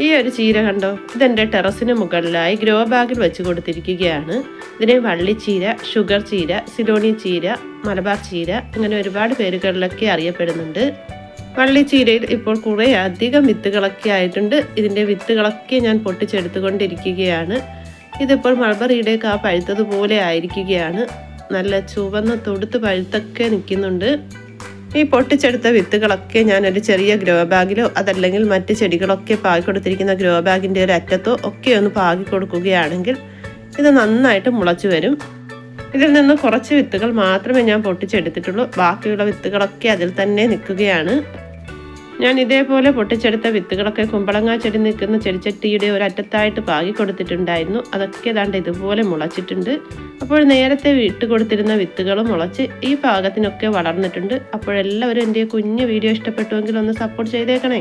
ഈ ഒരു ചീര കണ്ടോ? ഇതെന്റെ ടെറസിന് മുകളിലായി ഗ്രോ ബാഗിൽ വെച്ച് കൊടുത്തിരിക്കുകയാണ്. ഇതിനെ വള്ളിച്ചീര ഷുഗർ ചീര സിലോണി ചീര മലബാർ ചീര അങ്ങനെ ഒരുപാട് പേരുകളിലൊക്കെ അറിയപ്പെടുന്നുണ്ട്. വള്ളിച്ചീരയിൽ ഇപ്പോൾ കുറേ അധികം വിത്തുകളൊക്കെ ആയിട്ടുണ്ട്. ഇതിന്റെ വിത്തുകളൊക്കെ ഞാൻ പൊട്ടിച്ചെടുത്തുകൊണ്ടിരിക്കുകയാണ്. ഇതിപ്പോൾ മൾബറിയുടെ ആ പഴുത്തതുപോലെ ആയിരിക്കുകയാണ്. നല്ല ചുവന്ന തൊടുത്ത് പഴുത്തൊക്കെ നിൽക്കുന്നുണ്ട്. ഈ പൊട്ടിച്ചെടുത്ത വിത്തുകളൊക്കെ ഞാനൊരു ചെറിയ ഗ്രോ ബാഗിലോ അതല്ലെങ്കിൽ മറ്റ് ചെടികളൊക്കെ പാകി കൊടുത്തിരിക്കുന്ന ഗ്രോ ബാഗിന്റെ ഒരു അറ്റത്തോ ഒക്കെ ഒന്ന് പാകി കൊടുക്കുകയാണെങ്കിൽ ഇത് നന്നായിട്ട് മുളച്ചു വരും. ഇതിൽ നിന്ന് കുറച്ച് വിത്തുകൾ മാത്രമേ ഞാൻ പൊട്ടിച്ചെടുത്തിട്ടുള്ളൂ. ബാക്കിയുള്ള വിത്തുകളൊക്കെ അതിൽ തന്നെ നിൽക്കുകയാണ്. ഞാൻ ഇതേപോലെ പൊട്ടിച്ചെടുത്ത വിത്തുകളൊക്കെ കുമ്പളങ്ങ ചെടി നിൽക്കുന്ന ചെടിച്ചട്ടിയുടെ ഒരു അറ്റത്തായിട്ട് പാകി കൊടുത്തിട്ടുണ്ടായിരുന്നു. അതൊക്കെ ഏതാണ്ട് ഇതുപോലെ മുളച്ചിട്ടുണ്ട്. അപ്പോൾ നേരത്തെ വിട്ട് കൊടുത്തിരുന്ന വിത്തുകൾ മുളച്ച് ഈ പാകത്തിനൊക്കെ വളർന്നിട്ടുണ്ട്. അപ്പോഴെല്ലാവരും എന്റെ കുഞ്ഞു വീഡിയോ ഇഷ്ടപ്പെട്ടുവെങ്കിൽ ഒന്ന് സപ്പോർട്ട് ചെയ്തേക്കണേ.